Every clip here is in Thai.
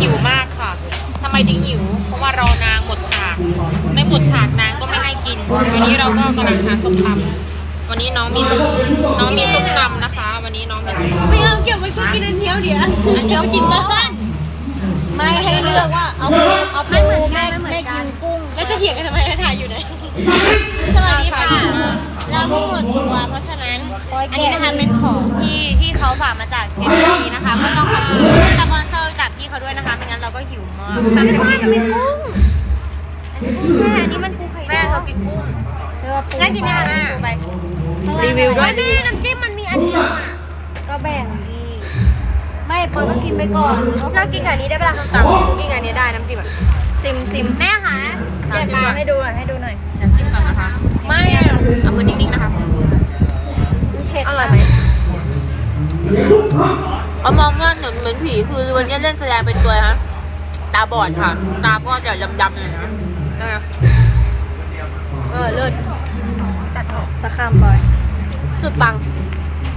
หิวมากค่ะทำไมถึงหิว เพราะว่ารอนางหมดฉาก ไม่หมดฉากนางก็ไม่ให้กิน วันนี้เราก็กำลังหาส้มตำวันนี้น้องมีส้มน้องมีส้มตำนะคะ วันนี้น้องมีส้มตำไม่เอาเก็บไว้ช่วยกินอันเดียวเดี๋ยวอันเดียวไปกินบ้านไม่ให้เลือกว่าเอาเอาปูแม่แม่กินกุ้งแล้วจะเถียงกันทำไมถ่ายอยู่ไหนสวัสดีค่ะเราเพิ่งหมดตัวเพราะฉะนั้นอันนี้นะคะเป็นของที่ที่เขาฝากมาจากเทนนีนะคะ ก็ต้องขอบคุณสปอนเซอร์จากพี่ เขาด้วยนะคะไม่งั้นเราก็หิวมากไม่ใช่จะเป็นกุ้งอันนี้มันกุ้งแม่อันนี้มันปูไข่แม่เขากินกุ้งเธอปูน่ากินเนี่ยกินปูไปรีวิวด้วยแม่น้ำจิ้มมันมีอันเดียวอะก็แบ่งดีไม่เปิดก็กินไปก่อนเรากินกับอันนี้ได้ปะล่ะส้มตำกินกับอันนี้ได้น้ำจิ้มอะซิมซิมแม่ค่ะเก็บมาให้ดูหน่อยให้ดูหน่อยเดี๋ยวชิมก่อนนะคะ ไม่อะเอามือนิ่งๆนะคะเผ็ดอร่อยไหม เขามองว่าเหมือนเหมือนผีคือวันนี้เล่นแสดงเป็นตัวฮะตาบอดค่ะ ตาก็จะดำๆเลยนะนั่นไงเออเลิศสักคำบอย สุดปัง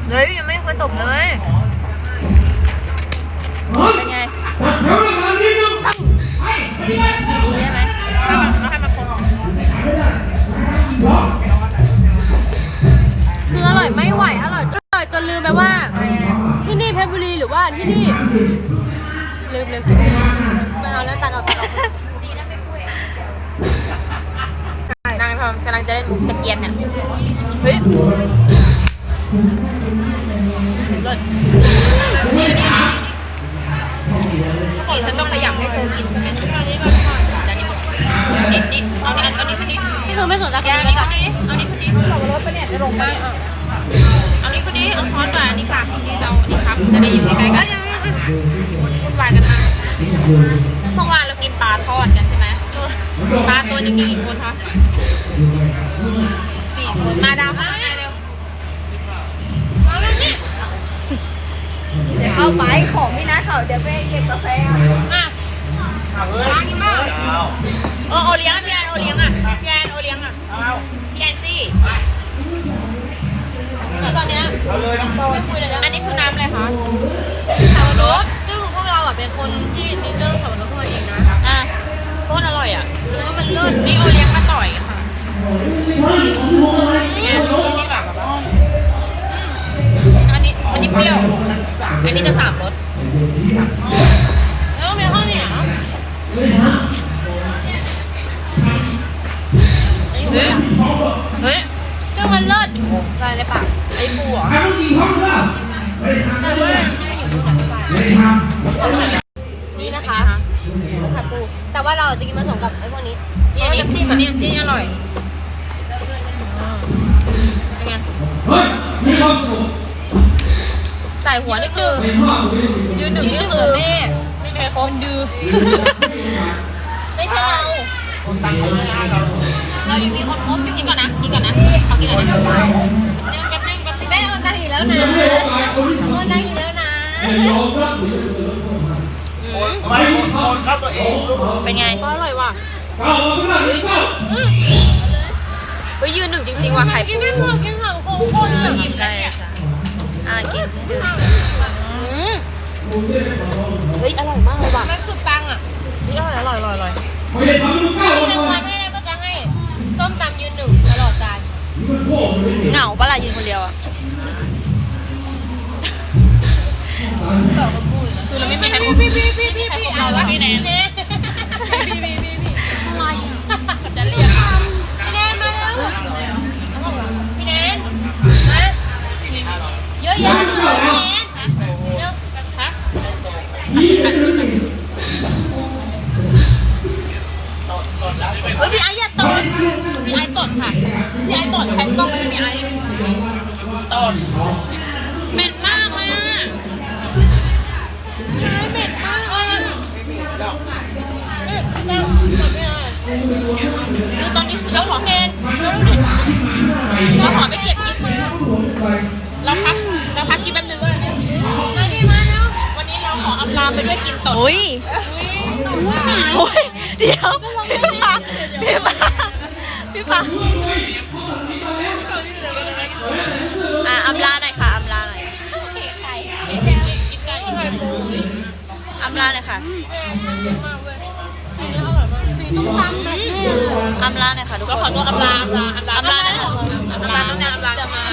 เฮ้ยยังไม่เคยตบเลยเป็นไงดีใช่ไหมให้มันให้มันคงคืออร่อยไม่ไหว อร่อยจนอร่อยจนลืมไปว่าที่นี่เพบุรีหรือว่าที่นี่ลืมเลยไม่เอาแล้วตัดออกตัดออกนางทำกำลังจะเล่นมุกตะเกียนเนี่ยเฮ้ยเลิศนี่นี่นี่ฉันต้องขยับให้เธอกินใช่ไหมเอานี้ก่อนอันนี้นิดนิดเอานี้อานี้คนนี้นี่คือไม่สนใจแกกันเอานี้คนนี้เอานี้คนนี้สับปะรดปะเนี่ยจะลงไป นี้คนนี้เอาช้อนมาอันนี้ค่ะนี่เราอันนี้ครับ จะได้อยู่ใกล้ๆกันวุ่นวายกันมากเมื่อวานเรากินปลาทอดกันใช่ไหมปลาตัวหนึงมีกี่คนคะสี่คนมาดามมาเร็วมาเลยนี่เดี๋ยวเข้าไปของพี่นัทเขาเดี๋ยวไปเก็บกาแฟอะร้านนี้มากโอโอเลี้ยงอะพี่แอนโอเลี้ยงอะพี่แอนโอเลี้ยงอะ คือตอนเนี้ยไม่คุยเลยนะอันนี้คือน้ำอะไรคะสับปะรดซึ่งพวกเราอะเป็นคนที่นิเรื่องสับปะรดขึ้นมาเองนะอะโคตรอร่อยอะแล้วมันเลิศนี่โอเลี้ยงมาต่อยค่ะนี่ไงนี่แบบอันนี้อันนี้เปรี้ยว อันนี้จะสามรสแล้วก็มีข้าวเหนียวเฮ้ยเฮ้ยซึ่ง มันเลิศอะไรในปากไอ้ปูเหรอนี่นะคะผัดปู แต่ว่าเราจะกินผสมกับไอ้พวกนี้นี่อันนี้จิ้มอันนี้จิ้มอร่อยเป็นไงใส่หัวนี่คือยืนหนึ่งนี่คือแม่ไม่มีใครครบดื้อไม่ใช่เราเรา แม่โอนตังค์อีกแล้วนะโอนตังค์อีกแล้วนะไม่คุณโอนเข้าตัวเองเป็นไงอร่อยว่ะเฮ้ยยืนหนึ่งจริงๆว่ะไข่กินปูไม่หมดกินหางโคงโค้งแบบอิ่มแล้วเนี่ยอ่ากินอืมเฮ้ยอร่อยมากเลยว่ะมันสุดปังอะเฮ้ยอร่อยอร่อยอร่อยอร่อย เหงาปะล่ะยืนคนเดียวอะคือเราไม่มีใครครบพี่พี่พี่พี่พี่อะไรวะพี่แนน คือตอนนี้เราขอแนนแล้วดูดิเราขอไปเก็บกินเราพักเราพักกินแป๊บนึงมาดิมาแล้ววันนี้เราขออำลาไปด้วยกินตดอุ้ยตดว่าพี่ไอ้โอ้ยเดี๋ยวพี่ปาพี่ปาพี่ปาอะอำลาหน่อยค่ะอำลาหน่อยไข่กินไก่อำลาเลยค่ะ ตำแบบนี้เลยอำลาเลยค่ะทุกก็คขอนตัวอำลาอำลาอำลาอำลาเลยค่ะอำลาต้องการอำลาจะมา